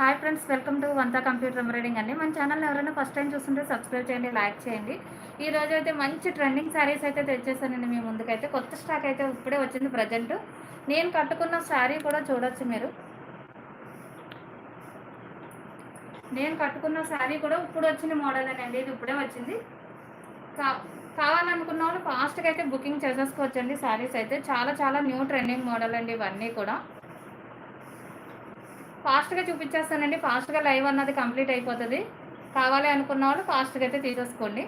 Hi friends welcome to వంతా computer embroidering అండి. మన channel ఎవరైనా ఫస్ట్ టైం చూస్తుంటే సబ్స్క్రైబ్ చేయండి లైక్ చేయండి. ఈ రోజు అయితే మంచి ట్రెండింగ్ శారీస్ అయితే తెచ్చేసానండి మీ ముందుకైతే. కొత్త స్టాక్ అయితే ఇప్పుడే వచ్చింది ప్రజెంట్ నేను కట్టుకున్న శారీ కూడా చూడొచ్చు మీరు. నేను కట్టుకున్న శారీ కూడా ఇప్పుడు వచ్చిన మోడల్ అండి ఇది ఇప్పుడే వచ్చింది. కా కావాలనుకున్న వాళ్ళు ఫాస్ట్గా అయితే బుకింగ్ చేసేసుకోవచ్చండి శారీస్ అయితే. చాలా చాలా న్యూ ట్రెండింగ్ మోడల్ అండి ఇవన్నీ కూడా. ఫాస్ట్గా చూపించేస్తానండి. ఫాస్ట్గా లైవ్ అన్నది కంప్లీట్ అయిపోతుంది. కావాలి అనుకున్న వాళ్ళు ఫాస్ట్గా అయితే తీసేసుకోండి.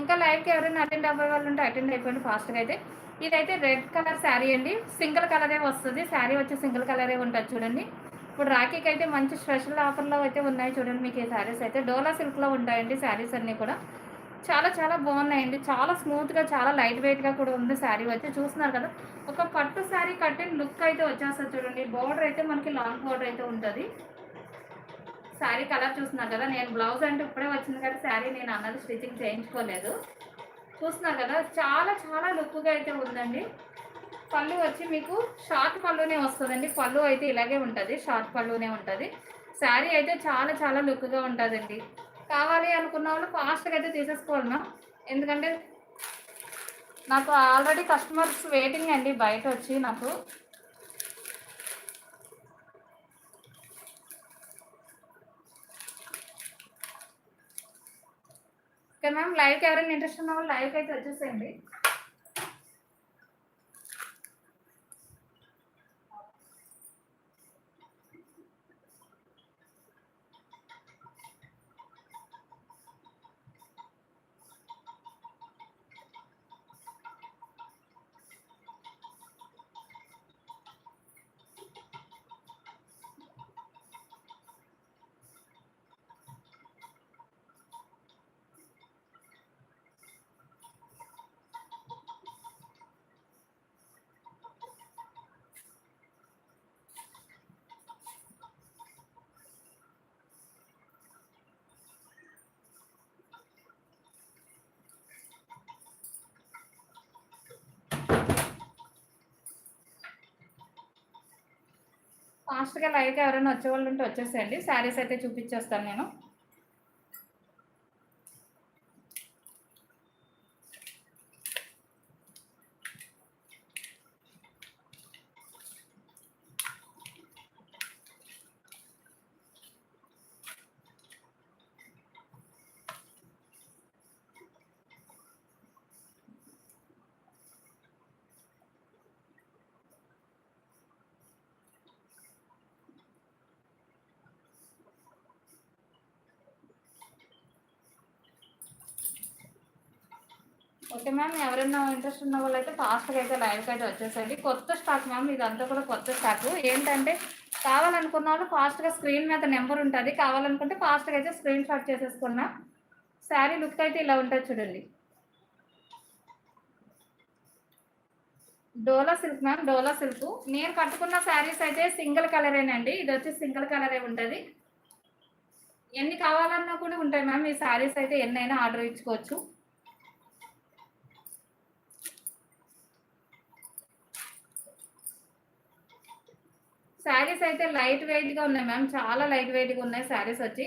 ఇంకా లైవ్కి ఎవరైనా అటెండ్ అవ్వే వాళ్ళు ఉంటే అటెండ్ అయిపోండి ఫాస్ట్గా అయితే. ఇదైతే రెడ్ కలర్ శారీ అండి. సింగిల్ కలరే వస్తుంది. శారీ వచ్చి సింగిల్ కలరే ఉంటుంది చూడండి. ఇప్పుడు రాఖీకి అయితే మంచి స్పెషల్ ఆఫర్లో అయితే ఉన్నాయి చూడండి మీకు ఈ శారీస్ అయితే. డోలా సిల్క్లో ఉంటాయండి శారీస్ అన్నీ కూడా. చాలా చాలా బాగున్నాయండి. చాలా స్మూత్గా చాలా లైట్ వెయిట్గా కూడా ఉంది శారీ వచ్చి. చూస్తున్నారు కదా ఒక పట్టు శారీ కట్టిన లుక్ అయితే వచ్చేస్తుంది చూడండి. బోర్డర్ అయితే మనకి లాంగ్ బోర్డర్ అయితే ఉంటుంది. శారీ కలర్ చూస్తున్నారు కదా నేను బ్లౌజ్ అంటే ఇప్పుడే వచ్చింది కదా శారీ నేను అన్నది స్టిచ్చింగ్ చేయించుకోలేదు. చూస్తున్నారు కదా చాలా చాలా లుక్గా అయితే ఉందండి. పళ్ళు వచ్చి మీకు షార్ట్ పళ్ళునే వస్తుందండి. పళ్ళు అయితే ఇలాగే ఉంటుంది షార్ట్ పళ్ళునే ఉంటుంది. శారీ అయితే చాలా చాలా లుక్గా ఉంటుందండి. కావాలి అనుకున్న వాళ్ళు ఫాస్ట్గా అయితే తీసేసుకోవాలి మ్యామ్ ఎందుకంటే నాకు ఆల్రెడీ కస్టమర్స్ వెయిటింగ్ అండి బయట వచ్చి నాకు. ఓకే మ్యామ్ లైవ్కి ఎవరైనా ఇంట్రెస్ట్ ఉన్న వాళ్ళు లైవ్కి అయితే వచ్చేసేయండి. ఫాస్ట్గా లైవ్గా ఎవరైనా వచ్చేవాళ్ళు ఉంటే వచ్చేసేయండి. శారీస్ అయితే చూపించేస్తాను నేను ఓకే మ్యామ్ ఎవరైనా ఇంట్రెస్ట్ ఉన్న వాళ్ళు అయితే ఫాస్ట్గా అయితే లైవ్కి అయితే వచ్చేసండి కొత్త స్టాక్ మ్యామ్ ఇదంతా కూడా కొత్త స్టాక్ ఏంటంటే కావాలనుకున్న వాళ్ళు ఫాస్ట్గా స్క్రీన్ మీద నెంబర్ ఉంటుంది. కావాలనుకుంటే ఫాస్ట్గా అయితే స్క్రీన్ షాట్ చేసేసుకున్నా శారీ లుక్ అయితే ఇలా ఉంటుంది చూడండి. Dola silk ma'am Dola silk నేను కట్టుకున్న శారీస్ అయితే సింగిల్ కలరేనండి ఇది వచ్చి సింగిల్ కలరే ఉంటుంది. ఎన్ని కావాలన్నా కూడా ఉంటాయి మ్యామ్. ఈ శారీస్ అయితే ఎన్నైనా ఆర్డర్ ఇచ్చుకోవచ్చు. శారీస్ అయితే లైట్ వెయిట్గా ఉన్నాయి మ్యామ్. చాలా లైట్ వెయిట్గా ఉన్నాయి శారీస్ వచ్చి.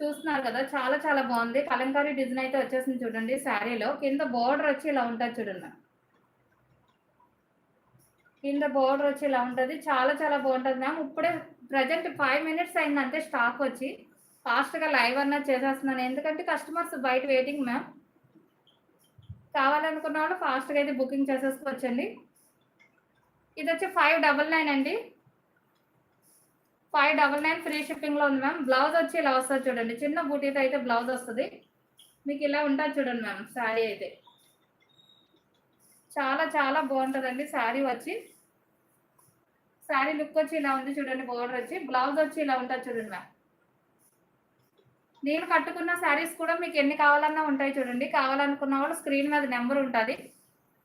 చూస్తున్నారు కదా చాలా చాలా బాగుంది. కలంకారీ డిజైన్ అయితే వచ్చేసింది చూడండి శారీలో. కింద బోర్డర్ వచ్చి ఇలా ఉంటుంది చూడండి కింద బోర్డర్ వచ్చి ఇలా ఉంటుంది. చాలా చాలా బాగుంటుంది మ్యామ్. ఇప్పుడే ప్రజెంట్ ఫైవ్ మినిట్స్ అయిందంటే స్టాక్ వచ్చి. ఫాస్ట్గా లైవ్ అన్నది చేసేస్తున్నాను. ఎందుకంటే కస్టమర్స్ బయట వెయిటింగ్ మ్యామ్. కావాలనుకున్న వాళ్ళు ఫాస్ట్గా అయితే బుకింగ్ చేసేసుకోవచ్చండి. ఇది వచ్చి ఫైవ్ డబల్ నైన్ అండి. ఫైవ్ డబల్ నైన్ ఫ్రీ షిప్పింగ్లో ఉంది మ్యామ్. బ్లౌజ్ వచ్చి ఇలా వస్తుంది చూడండి. చిన్న బూటీతో అయితే బ్లౌజ్ వస్తుంది. మీకు ఇలా ఉంటుంది చూడండి మ్యామ్ శారీ అయితే. చాలా చాలా బాగుంటుందండి శారీ వచ్చి. శారీ లుక్ వచ్చి ఇలా ఉంది చూడండి బోర్డర్ వచ్చి. బ్లౌజ్ వచ్చి ఇలా ఉంటుంది చూడండి మ్యామ్. నేను కట్టుకున్న శారీస్ కూడా మీకు ఎన్ని కావాలన్నా ఉంటాయి చూడండి. కావాలనుకున్న వాళ్ళు స్క్రీన్ మీద నెంబర్ ఉంటుంది.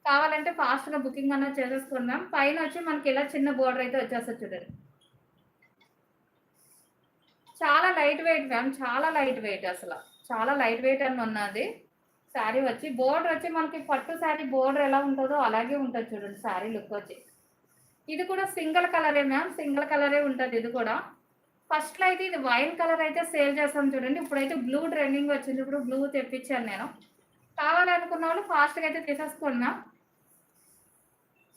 కావాలంటే ఫాస్ట్గా బుకింగ్ అన్నది చేసేసుకోండి మ్యామ్. పైన వచ్చి మనకి ఇలా చిన్న బోర్డర్ అయితే వచ్చేస్తుంది చూడండి. చాలా లైట్ వెయిట్ మ్యామ్ చాలా లైట్ వెయిట్ అసలు. చాలా లైట్ వెయిట్ అని ఉన్నది శారీ వచ్చి బోర్డర్ వచ్చి మనకి పట్టు శారీ బోర్డర్ ఎలా ఉంటుందో అలాగే ఉంటుంది చూడండి శారీ లుక్ వచ్చి. ఇది కూడా సింగిల్ కలరే మ్యామ్ సింగిల్ కలరే ఉంటుంది ఇది కూడా. ఫస్ట్లో అయితే ఇది వైన్ కలర్ అయితే సేల్ చేస్తాం చూడండి. ఇప్పుడైతే బ్లూ ట్రెండింగ్ వచ్చింది. ఇప్పుడు బ్లూ తెప్పించాను నేను. కావాలనుకున్న వాళ్ళు ఫాస్ట్గా అయితే తీసేసుకోండి మ్యామ్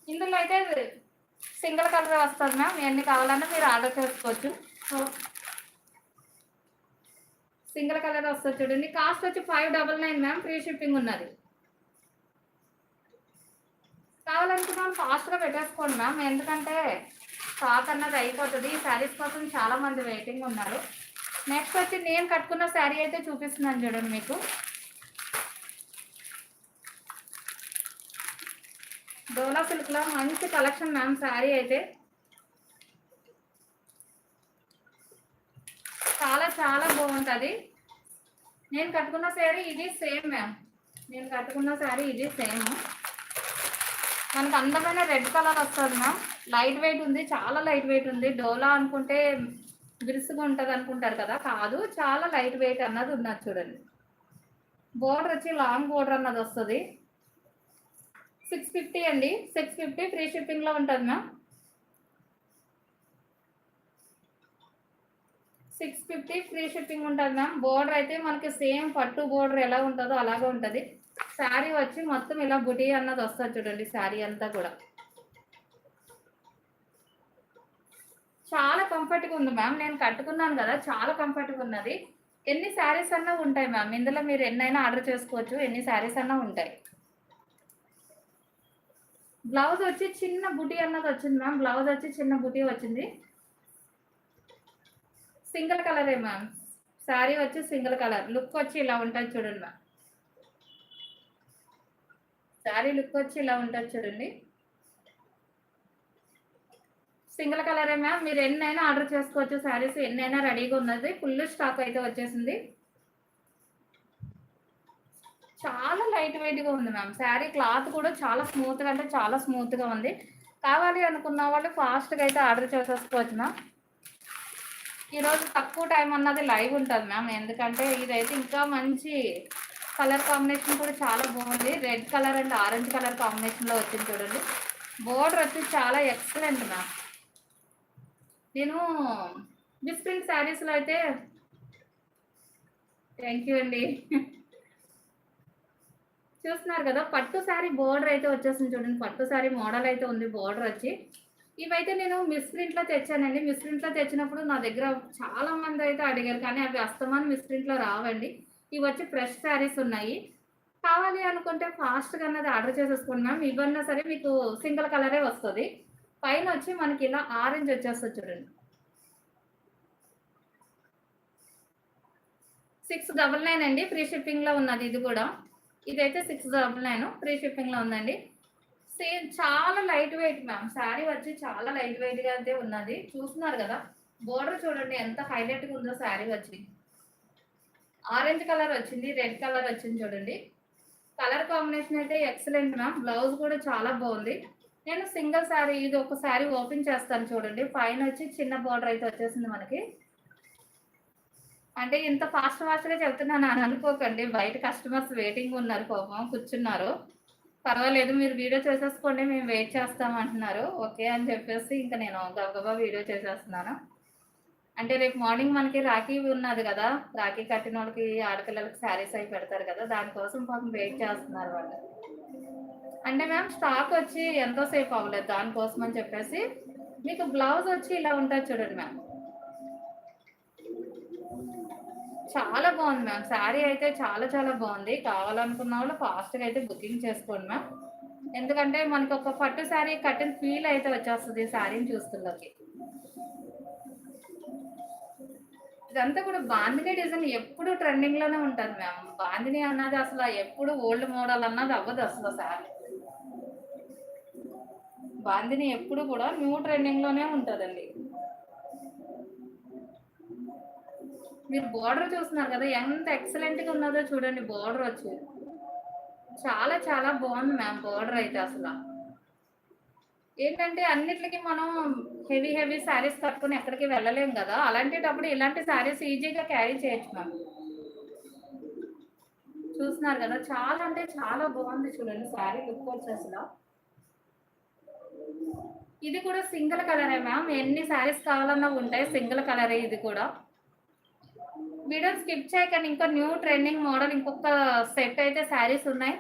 ఇందులో అయితే సింగిల్ కలర్ వస్తుంది మ్యామ్ ఎన్ని కావాలన్నా మీరు ఆర్డర్ చేసుకోవచ్చు. సో సింగిల్ కలర్ వస్తుంది చూడండి. కాస్ట్ వచ్చి five double nine ma'am free shipping ఉన్నది. కావాలనుకున్నాం ఫాస్ట్గా పెట్టేసుకోండి మ్యామ్ ఎందుకంటే స్టాక్ అన్నది అయిపోతుంది. ఈ శారీస్ కోసం చాలామంది వెయిటింగ్ ఉన్నారు. నెక్స్ట్ వచ్చి నేను కట్టుకున్న శారీ అయితే చూపిస్తున్నాను చూడండి మీకు. డోలా సిల్క్లో మంచి కలెక్షన్ మ్యామ్ శారీ అయితే. చాలా చాలా బాగుంటుంది. నేను కట్టుకున్న శారీ ఇది సేమ్ మ్యామ్ నేను కట్టుకున్న శారీ ఇది సేమ్ మనకు అందమైన రెడ్ కలర్ వస్తుంది మ్యామ్ లైట్ వెయిట్ ఉంది చాలా లైట్ వెయిట్ ఉంది. డోలా అనుకుంటే బిరుసుగా ఉంటుంది అనుకుంటారు కదా కాదు చాలా లైట్ వెయిట్ అన్నది ఉన్నది చూడండి. బోర్డర్ వచ్చి లాంగ్ బోర్డర్ అన్నది వస్తుంది. సిక్స్ ఫిఫ్టీ అండి. సిక్స్ ఫిఫ్టీ ఫ్రీ షిప్పింగ్లో ఉంటుంది ma'am six fifty free shipping ఉంటుంది మ్యామ్ బోర్డర్ అయితే మనకి సేమ్ పట్టు బోర్డర్ ఎలా ఉంటుందో అలాగే ఉంటుంది. శారీ వచ్చి మొత్తం ఇలా బుటీ అన్నది వస్తుంది చూడండి శారీ అంతా కూడా. చాలా కంఫర్ట్గా ఉంది మ్యామ్ నేను కట్టుకున్నాను కదా చాలా కంఫర్ట్గా ఉన్నది. ఎన్ని శారీస్ అన్నా ఉంటాయి మ్యామ్ ఇందులో మీరు ఎన్నైనా ఆర్డర్ చేసుకోవచ్చు. ఎన్ని శారీస్ అన్నా ఉంటాయి. బ్లౌజ్ వచ్చి చిన్న బుటీ అన్నది వచ్చింది మ్యామ్ బ్లౌజ్ వచ్చి చిన్న బుటీ వచ్చింది. సింగిల్ కలరే మ్యామ్. శారీ వచ్చి సింగిల్ కలర్. లుక్ వచ్చి ఇలా ఉంటుంది చూడండి మ్యామ్. శారీ లుక్ వచ్చి ఇలా ఉంటుంది చూడండి. సింగిల్ కలరే మ్యామ్. మీరు ఎన్నైనా ఆర్డర్ చేసుకోవచ్చు శారీస్. ఎన్నైనా రెడీగా ఉన్నది. ఫుల్ స్టాక్ అయితే వచ్చేసింది. చాలా లైట్ వెయిట్గా ఉంది మ్యామ్. శారీ క్లాత్ కూడా చాలా స్మూత్గా అంటే చాలా స్మూత్గా ఉంది. కావాలి అనుకున్న వాళ్ళు ఫాస్ట్గా అయితే ఆర్డర్ చేసేసుకోవచ్చు మ్యామ్. ఈరోజు తక్కువ టైం అన్నది లైవ్ ఉంటుంది మ్యామ్ ఎందుకంటే ఇదైతే ఇంకా మంచి కలర్ కాంబినేషన్ కూడా చాలా బాగుంది. Red colour and orange colour కాంబినేషన్లో వచ్చింది చూడండి. బోర్డర్ వచ్చి చాలా ఎక్సలెంట్ మ్యామ్ నేను మిస్ప్రింట్ శారీస్లో అయితే థ్యాంక్ యూ అండి. చూస్తున్నారు కదా పట్టు శారీ బోర్డర్ అయితే వచ్చేసింది చూడండి. పట్టు శారీ మోడల్ అయితే ఉంది బోర్డర్ వచ్చి. ఇవైతే నేను మిస్ప్రింట్లో తెచ్చానండి. మిస్ప్రింట్లో తెచ్చినప్పుడు నా దగ్గర చాలా మంది అయితే అడిగారు కానీ అవి అస్తమాన్ మిస్ప్రింట్లో రావండి. ఇవి వచ్చి ఫ్రెష్ శారీస్ ఉన్నాయి. కావాలి అనుకుంటే ఫాస్ట్గా అన్నది ఆర్డర్ చేసేసుకోండి మ్యామ్ ఇవన్నా సరే మీకు సింగిల్ కలరే వస్తుంది. పైన వచ్చి మనకి ఇలా ఆరెంజ్ వచ్చేస్తుంది చూడండి. సిక్స్ డబల్ నైన్ అండి. ఫ్రీ షిప్పింగ్లో ఉన్నది ఇది కూడా. ఇదైతే సిక్స్ డబల్ నైన్ ఫ్రీ షిప్పింగ్లో ఉందండి. సేమ్ చాలా లైట్ వెయిట్ మ్యామ్. శారీ వచ్చి చాలా లైట్ వెయిట్గా అయితే ఉన్నది. చూస్తున్నారు కదా? బోర్డర్ చూడండి ఎంత హైలైట్గా ఉందో శారీ వచ్చి. ఆరెంజ్ కలర్ వచ్చింది రెడ్ కలర్ వచ్చింది చూడండి. కలర్ కాంబినేషన్ అయితే ఎక్సలెంట్ మ్యామ్. బ్లౌజ్ కూడా చాలా బాగుంది. నేను సింగిల్ శారీ ఇది ఒక శారీ ఓపెన్ చేస్తాను చూడండి. పైన వచ్చి చిన్న బార్డర్ అయితే వచ్చేసింది మనకి. అంటే ఇంత ఫాస్ట్ ఫాస్ట్గా చెప్తున్నాను అని అనుకోకండి. బయట కస్టమర్స్ వెయిటింగ్ ఉన్నారు పాపం కూర్చున్నారు. పర్వాలేదు మీరు వీడియో చేసేసుకోండి మేము వెయిట్ చేస్తాం అంటున్నారు. ఓకే అని చెప్పేసి ఇంకా నేను గబగబా వీడియో చేసేస్తున్నాను. అంటే రేపు మార్నింగ్ మనకి రాఖీ ఉన్నది కదా రాఖీ కట్టిన వాళ్ళకి ఆడపిల్లలకి శారీస్ అవి పెడతారు కదా దానికోసం పాపం వెయిట్ చేస్తున్నారు వాళ్ళు. అంటే మ్యామ్ స్టాక్ వచ్చి ఎంతోసేపు అవ్వలేదు దానికోసం అని చెప్పేసి మీకు బ్లౌజ్ వచ్చి ఇలా ఉంటుంది చూడండి మ్యామ్. చాలా బాగుంది మ్యామ్. శారీ అయితే చాలా చాలా బాగుంది. కావాలనుకున్న వాళ్ళు ఫాస్ట్గా అయితే బుకింగ్ చేసుకోండి మ్యామ్. ఎందుకంటే మనకి ఒక పట్టు శారీ కట్టిన ఫీల్ అయితే వచ్చేస్తుంది శారీని చూస్తున్నకి ఇదంతా కూడా బాందిని డిజైన్ ఎప్పుడు ట్రెండింగ్లోనే ఉంటుంది మ్యామ్. బాందిని అన్నది అసలు ఎప్పుడు ఓల్డ్ మోడల్ అన్నది అవ్వదు అసలు శారీ. బాందిని ఎప్పుడు కూడా న్యూ ట్రెండింగ్లోనే ఉంటుందండి. మీరు బార్డర్ చూస్తున్నారు కదా ఎంత ఎక్సలెంట్గా ఉన్నదో చూడండి బార్డర్ వచ్చి. చాలా చాలా బాగుంది మ్యామ్ బార్డర్ అయితే అసలు. ఏంటంటే అన్నిటికి మనం హెవీ హెవీ శారీస్ కట్టుకుని ఎక్కడికి వెళ్ళలేం కదా అలాంటిటప్పుడు ఇలాంటి శారీస్ ఈజీగా క్యారీ చేయొచ్చు మ్యామ్ చూస్తున్నారు కదా చాలా అంటే చాలా బాగుంది చూడండి శారీ లుక్ వచ్చి అసలు. ఇది కూడా సింగిల్ కలరే మ్యామ్ ఎన్ని శారీస్ కావాలన్నా ఉంటాయి సింగిల్ కలరే ఇది కూడా. వీడియో స్కిప్ చేయకండి. ఇంకా న్యూ ట్రెండింగ్ మోడల్ ఇంకొక సెట్ అయితే శారీస్ ఉన్నాయి.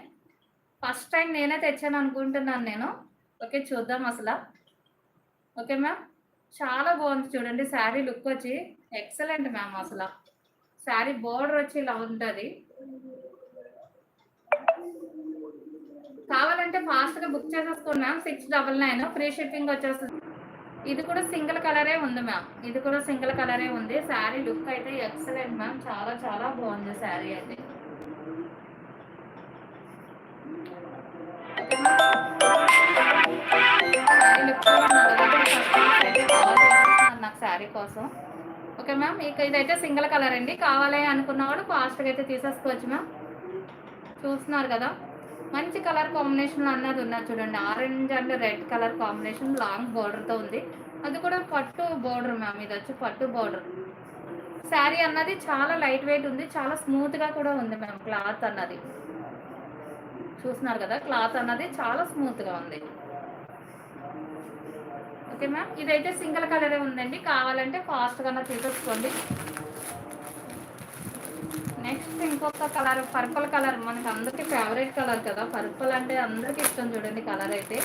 ఫస్ట్ టైం నేనే తెచ్చాను అనుకుంటున్నాను నేను. ఓకే చూద్దాం అసలు. Okay ma'am? చాలా బాగుంది చూడండి శారీ లుక్ వచ్చి. ఎక్సలెంట్ మ్యామ్ అసలు. శారీ బోర్డర్ వచ్చి ఇలా ఉంటుంది. కావాలంటే ఫాస్ట్గా బుక్ చేసేసుకోండి ma'am. Six double nine free shipping వచ్చేస్తుంది. ఇది కూడా సింగిల్ కలరే ఉంది మ్యామ్. ఇది కూడా సింగిల్ కలరే ఉంది. శారీ లుక్ అయితే ఎక్సలెంట్ మ్యామ్. చాలా చాలా బాగుంది శారీ అయితే. నాకు శారీ కోసం. ఓకే మ్యామ్ ఇక ఇదైతే సింగిల్ కలర్ అండి. కావాలి అనుకున్న వాళ్ళు ఫాస్ట్గా అయితే తీసేసుకోవచ్చు మ్యామ్. చూస్తున్నారు కదా. మంచి కలర్ కాంబినేషన్ అన్నది ఉన్నది చూడండి. Orange and red colour combination long బార్డర్తో ఉంది. అది కూడా పట్టు బోర్డర్ మ్యామ్ ఇది వచ్చి పట్టు బోర్డర్ శారీ అన్నది చాలా లైట్ వెయిట్ ఉంది. చాలా స్మూత్గా కూడా ఉంది మ్యామ్ క్లాత్ అన్నది. చూస్తున్నారు కదా క్లాత్ అన్నది చాలా స్మూత్గా ఉంది. ఓకే మ్యామ్ ఇదైతే సింగిల్ కలరే ఉందండి. కావాలంటే ఫాస్ట్గా తీసేసుకోండి. నెక్స్ట్ ఇంకొక కలర్ పర్పుల్ కలర్. మనకి అందరికి ఫేవరెట్ కలర్ కదా. పర్పుల్ అంటే అందరికి ఇష్టం చూడండి కలర్ అయితే.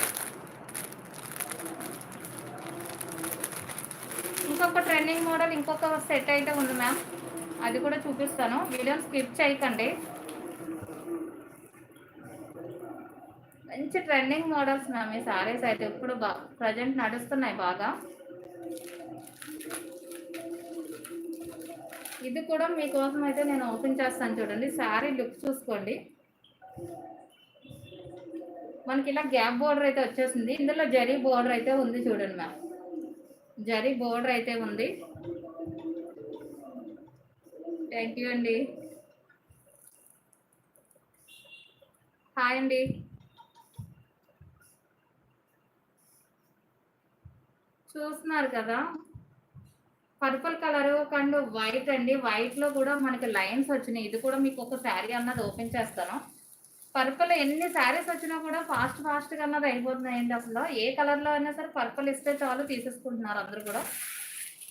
ఇంకొక ట్రెండింగ్ మోడల్ ఇంకొక సెట్ అయితే ఉంది మ్యామ్ అది కూడా చూపిస్తాను. వీడియో స్కిప్ చేయకండి. మంచి ట్రెండింగ్ మోడల్స్ మ్యామ్ ఈ సారీస్ అయితే. ఇప్పుడు బా ప్రజెంట్ నడుస్తున్నాయి బాగా. ఇది కూడా మీకోసం అయితే నేను ఓపెన్ చేస్తాను చూడండి. శారీ లుక్ చూసుకోండి. మనకి ఇలా గ్యాప్ బోర్డర్ అయితే వచ్చేసింది. ఇందులో జరీ బోర్డర్ అయితే ఉంది చూడండి మ్యామ్. జరీ బోర్డర్ అయితే ఉంది. థ్యాంక్ యూ అండి. హాయ్ అండి. చూస్తున్నారు కదా? పర్పుల్ కలర్ అండ్ వైట్ అండి. వైట్లో కూడా మనకి లైన్స్ వచ్చినాయి. ఇది కూడా మీకు ఒక శారీ అన్నది ఓపెన్ చేస్తాను. పర్పుల్ ఎన్ని శారీస్ వచ్చినా కూడా ఫాస్ట్ ఫాస్ట్గా అన్నది అయిపోతున్నాయండి అసలు. ఏ కలర్లో అయినా సరే పర్పుల్ ఇస్తే చాలు తీసేసుకుంటున్నారు అందరూ కూడా.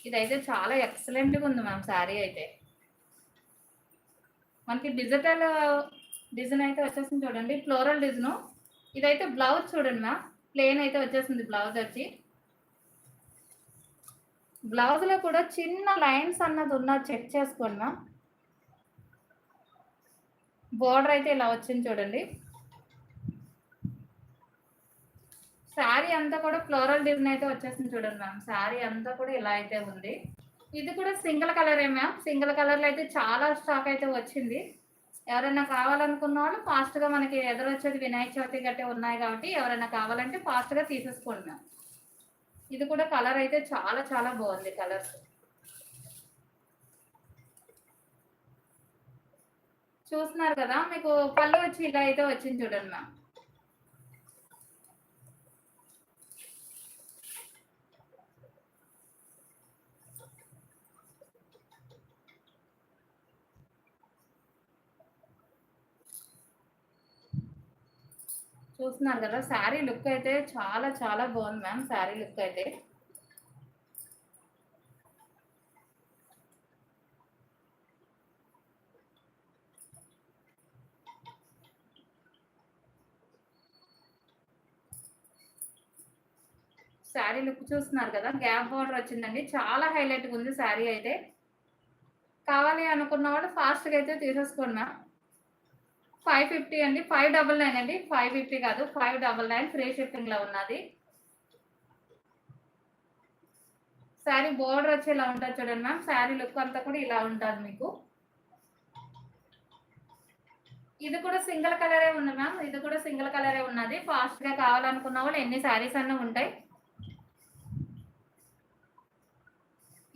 ఇదైతే చాలా ఎక్సలెంట్గా ఉంది మ్యామ్ శారీ అయితే. మనకి డిజిటల్ డిజైన్ అయితే వచ్చేసింది చూడండి. ఫ్లోరల్ డిజైన్ ఇదైతే బ్లౌజ్ చూడండి మ్యామ్ ప్లేన్ అయితే వచ్చేసింది బ్లౌజ్ వచ్చి. బ్లౌజ్లో కూడా చిన్న లైన్స్ అన్నది ఉన్నా చెక్ చేసుకోండి మ్యామ్ బోర్డర్ అయితే ఇలా వచ్చింది చూడండి. శారీ అంతా కూడా ఫ్లోరల్ డిజైన్ అయితే వచ్చేసింది చూడండి మ్యామ్. శారీ అంతా కూడా ఇలా అయితే ఉంది. ఇది కూడా సింగిల్ కలరే మ్యామ్. సింగిల్ కలర్లో అయితే చాలా స్టాక్ అయితే వచ్చింది. ఎవరైనా కావాలనుకున్న వాళ్ళు ఫాస్ట్గా మనకి ఎదురొచ్చేది వినాయక చవితి గట్టే ఉన్నాయి కాబట్టి ఎవరైనా కావాలంటే ఫాస్ట్గా తీసేసుకోండి మ్యామ్. ఇది కూడా కలర్ అయితే చాలా చాలా బాగుంది కలర్స్. చూస్తున్నారు కదా మీకు పళ్ళు వచ్చి ఇలా అయితే వచ్చింది చూడండి మ్యామ్. చూస్తున్నారు కదా శారీ లుక్ అయితే చాలా చాలా బాగుంది మ్యామ్ శారీ లుక్ అయితే. శారీ లుక్ చూస్తున్నారు కదా గ్యాప్ బార్డర్ వచ్చిందండి. చాలా హైలైట్గా ఉంది శారీ అయితే. కావాలి అనుకున్న వాళ్ళు ఫాస్ట్గా అయితే తీసేసుకోండి మ్యామ్. ఫైవ్ ఫిఫ్టీ అండి ఫైవ్ డబల్ నైన్ అండి. ఫైవ్ ఫిఫ్టీ కాదు ఫైవ్ డబల్ నైన్ ఫ్రీ షిప్పింగ్లో ఉన్నది. శారీ బోర్డర్ వచ్చి ఇలా ఉంటుంది చూడండి మ్యామ్. శారీ లుక్ అంతా కూడా ఇలా ఉంటుంది మీకు. ఇది కూడా సింగిల్ కలరే ఉంది మ్యామ్. ఇది కూడా సింగిల్ కలరే ఉన్నది. ఫాస్ట్గా కావాలనుకున్న వాళ్ళు ఎన్ని శారీస్ అన్నీ ఉంటాయి.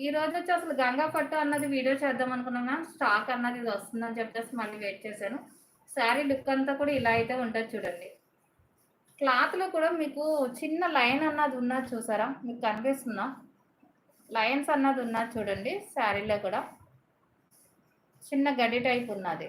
ఈ రోజు వచ్చి అసలు గంగా పట్టు అన్నది వీడియో చేద్దాం అనుకున్నాం మ్యామ్. స్టాక్ అన్నది ఇది వస్తుందని చెప్పేసి మళ్ళీ వెయిట్ చేశాను. శారీ లుక్ అంతా కూడా ఇలా అయితే ఉంటుంది చూడండి. క్లాత్లో కూడా మీకు చిన్న లైన్ అన్నది ఉన్నది చూసారా? మీకు కనిపిస్తుందా? లైన్స్ అన్నది ఉన్నది చూడండి శారీలో కూడా. చిన్న గడ్డి టైప్ ఉన్నది.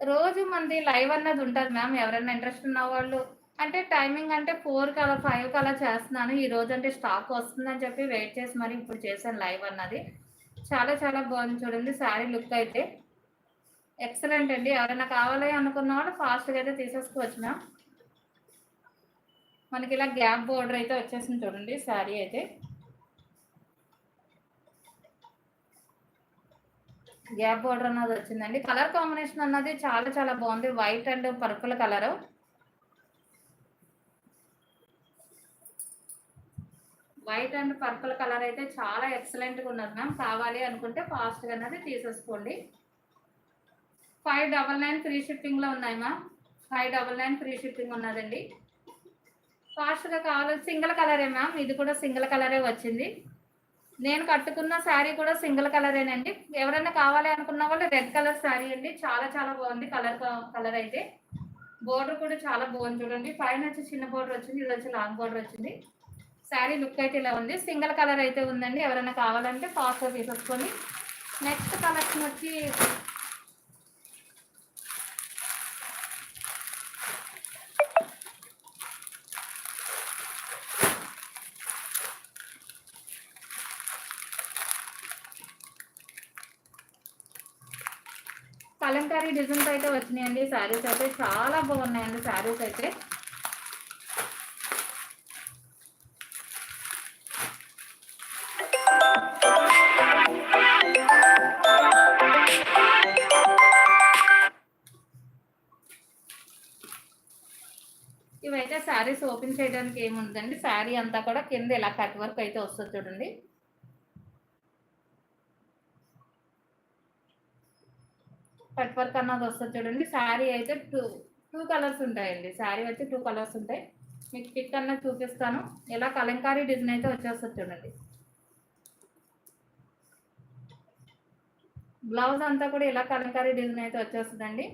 రోజు మనది లైవ్ అన్నది ఉంటుంది మ్యామ్. ఎవరైనా ఇంట్రెస్ట్ ఉన్న వాళ్ళు అంటే టైమింగ్ అంటే ఫోర్ అలా ఫైవ్ అలా చేస్తున్నాను. ఈ రోజు అంటే స్టాక్ వస్తుందని చెప్పి వెయిట్ చేసి మరి ఇప్పుడు చేశాను లైవ్ అన్నది. చాలా చాలా బాగుంది చూడండి శారీ లుక్ అయితే. ఎక్సలెంట్ అండి. ఎవరైనా కావాలి అనుకున్న వాళ్ళు ఫాస్ట్గా అయితే తీసేసుకోవచ్చు మ్యామ్ మనకి ఇలా గ్యాప్ బోర్డర్ అయితే వచ్చేసింది చూడండి శారీ అయితే. గ్యాప్ బోర్డర్ అన్నది వచ్చిందండి. కలర్ కాంబినేషన్ అన్నది చాలా చాలా బాగుంది. White and purple colour white and purple colour అయితే చాలా ఎక్సలెంట్గా ఉన్నది మ్యామ్. కావాలి అనుకుంటే ఫాస్ట్గా అనేది తీసేసుకోండి. ఫైవ్ డబల్ నైన్ ఫ్రీ షిప్పింగ్లో ఉన్నాయి ma'am. Five double nine free shipping ఉన్నదండి. ఫాస్ట్గా కావాలి సింగిల్ కలరే మ్యామ్. ఇది కూడా సింగిల్ కలరే వచ్చింది. నేను కట్టుకున్న శారీ కూడా సింగిల్ కలరేనండి. ఎవరైనా కావాలి అనుకున్న వాళ్ళు రెడ్ కలర్ శారీ అండి. చాలా చాలా బాగుంది కలర్ కలర్ అయితే. బోర్డర్ కూడా చాలా బాగుంది చూడండి. పైన వచ్చి చిన్న బోర్డర్ వచ్చింది ఇది వచ్చి లాంగ్ బోర్డర్ వచ్చింది. శారీ లుక్ అయితే ఇలా ఉంది. సింగిల్ కలర్ అయితే ఉందండి. ఎవరైనా కావాలంటే ఫాస్ట్గా తీసేసుకొని నెక్స్ట్ కలెక్షన్ వచ్చి కలంకారీ డిజైన్స్ అయితే వచ్చినాయండి. శారీస్ అయితే చాలా బాగున్నాయండి. శారీస్ అయితే శారీస్ ఓపెన్ చేయడానికి ఏముందండి? శారీ అంతా కూడా కింద ఇలా కట్ వర్క్ అయితే వస్తుంది చూడండి. కట్ వర్క్ అన్నది వస్తుంది చూడండి. శారీ అయితే టూ టూ కలర్స్ ఉంటాయండి. శారీ వచ్చి టూ కలర్స్ ఉంటాయి. మీకు పిక్ అన్నది చూపిస్తాను. ఇలా కలంకారీ డిజైన్ అయితే వచ్చేస్తుంది చూడండి. బ్లౌజ్ అంతా కూడా ఇలా కలంకారీ డిజైన్ అయితే వచ్చేస్తుందండి.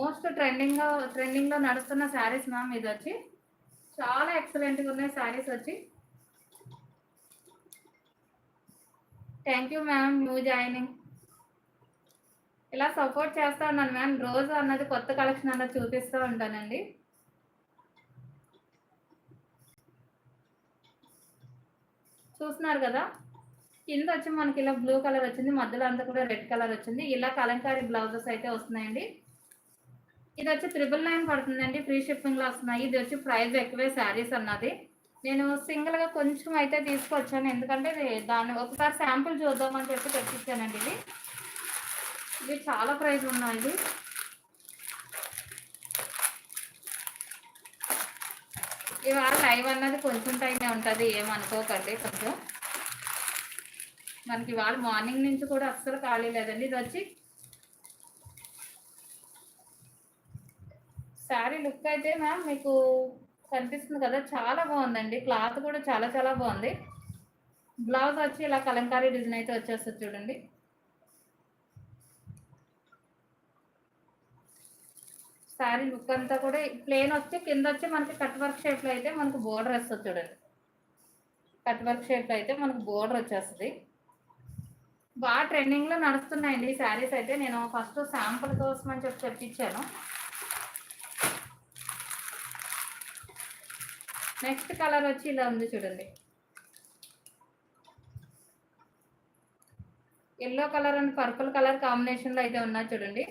మోస్ట్ ట్రెండింగ్ ట్రెండింగ్లో నడుస్తున్న శారీస్ మ్యామ్ ఇది వచ్చి చాలా ఎక్సలెంట్గా ఉన్నాయి శారీస్ వచ్చి. Thank you ma'am new joining ఇలా సపోర్ట్ చేస్తూ ఉన్నాను మ్యామ్ రోజు అన్నది కొత్త కలెక్షన్ అన్నది చూపిస్తూ ఉంటానండి. చూస్తున్నారు కదా? కింద వచ్చి మనకి ఇలా బ్లూ కలర్ వచ్చింది మధ్యలో అంతా కూడా రెడ్ కలర్ వచ్చింది. ఇలా కలంకారీ బ్లౌజెస్ అయితే వస్తున్నాయండి. ఇది వచ్చి త్రిబుల్ నైన్ పడుతుందండి ఫ్రీ షిప్పింగ్లో వస్తున్నాయి. ఇది వచ్చి ప్రైస్ ఎక్కువే శారీస్ అన్నది. నేను సింగిల్గా కొంచెం అయితే తీసుకొచ్చాను. ఎందుకంటే దాన్ని ఒకసారి శాంపుల్ చూద్దామని చెప్పి తెప్పించానండి ఇది. ఇది చాలా ప్రైస్ ఉన్నాయి. ఇవాళ లైవ్ అన్నది కొంచెం టైమే ఉంటుంది. ఏమనుకోకండి కొంచెం. మనకి ఇవాళ మార్నింగ్ నుంచి కూడా అస్సలు ఖాళీ లేదండి. ఇది వచ్చి శారీ లుక్ అయితే మ్యామ్ మీకు కనిపిస్తుంది కదా చాలా బాగుందండి. క్లాత్ కూడా చాలా చాలా బాగుంది. బ్లౌజ్ వచ్చి ఇలా కలంకారీ డిజైన్ అయితే వచ్చేస్తుంది చూడండి. శారీ లుక్ అంతా కూడా ప్లేన్ వచ్చి కింద వచ్చి మనకి కట్ వర్క్ షేప్లో అయితే మనకు బోర్డర్ వస్తుంది చూడండి. కట్ వర్క్ షేప్లో అయితే మనకు బోర్డర్ వచ్చేస్తుంది. బాగా ట్రెండింగ్లో నడుస్తున్నాయండి ఈ శారీస్ అయితే. నేను ఫస్ట్ శాంపుల్ కోసం అని చెప్పి చెప్పించాను నెక్స్ట్ కలర్ వచ్చి ఇలా ఉంది చూడండి. Yellow colour and purple colour కాంబినేషన్లో అయితే ఉన్నాయి చూడండి.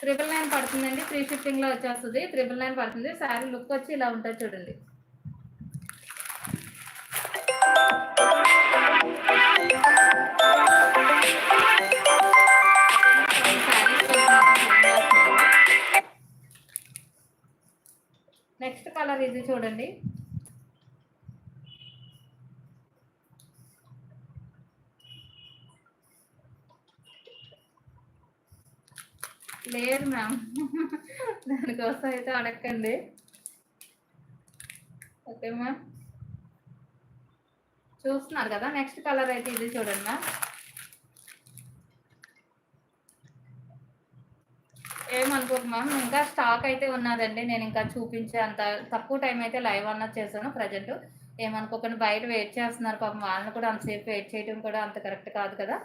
త్రిబుల్ నైన్ పడుతుందండి ఫ్రీ షిప్పింగ్లో వచ్చేస్తుంది. త్రిబుల్ నైన్ పడుతుంది. శారీ లుక్ వచ్చి ఇలా ఉంటుంది చూడండి. చూడండి. లేదు మ్యామ్. దానికోసం అయితే అడగండి. Okay ma'am. చూస్తున్నారు కదా నెక్స్ట్ కలర్ అయితే ఇది చూడండి మ్యామ్. ఏమనుకోకు మ్యామ్ ఇంకా స్టాక్ అయితే ఉన్నదండి. నేను ఇంకా చూపించే అంత తక్కువ టైం అయితే లైవ్ అన్నది చేశాను ప్రజెంట్. ఏమనుకోకుండా బయట వెయిట్ చేస్తున్నారు. పాపం వాళ్ళని కూడా అంతసేపు వెయిట్ చేయడం కూడా అంత కరెక్ట్ కాదు కదా.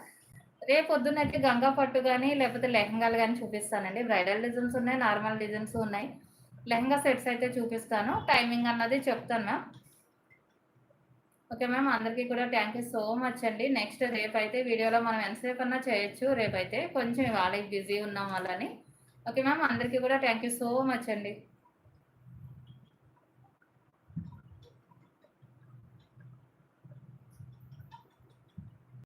రేపు పొద్దున్న అయితే గంగా పట్టు కానీ లేకపోతే లెహంగాలు కానీ చూపిస్తానండి. బ్రైడల్ డిజైన్స్ ఉన్నాయి నార్మల్ డిజైన్స్ ఉన్నాయి. లెహంగా సెట్స్ అయితే చూపిస్తాను. టైమింగ్ అన్నది చెప్తాను మ్యామ్. ఓకే మ్యామ్ అందరికీ కూడా థ్యాంక్ యూ సో మచ్ అండి. నెక్స్ట్ రేపు అయితే వీడియోలో మనం ఎంతసేపు అన్నా చేయొచ్చు. రేపు అయితే కొంచెం వాళ్ళకి బిజీ ఉన్నాం వాళ్ళని. ఓకే మ్యామ్ అందరికీ కూడా థ్యాంక్ యూ సో మచ్ అండి.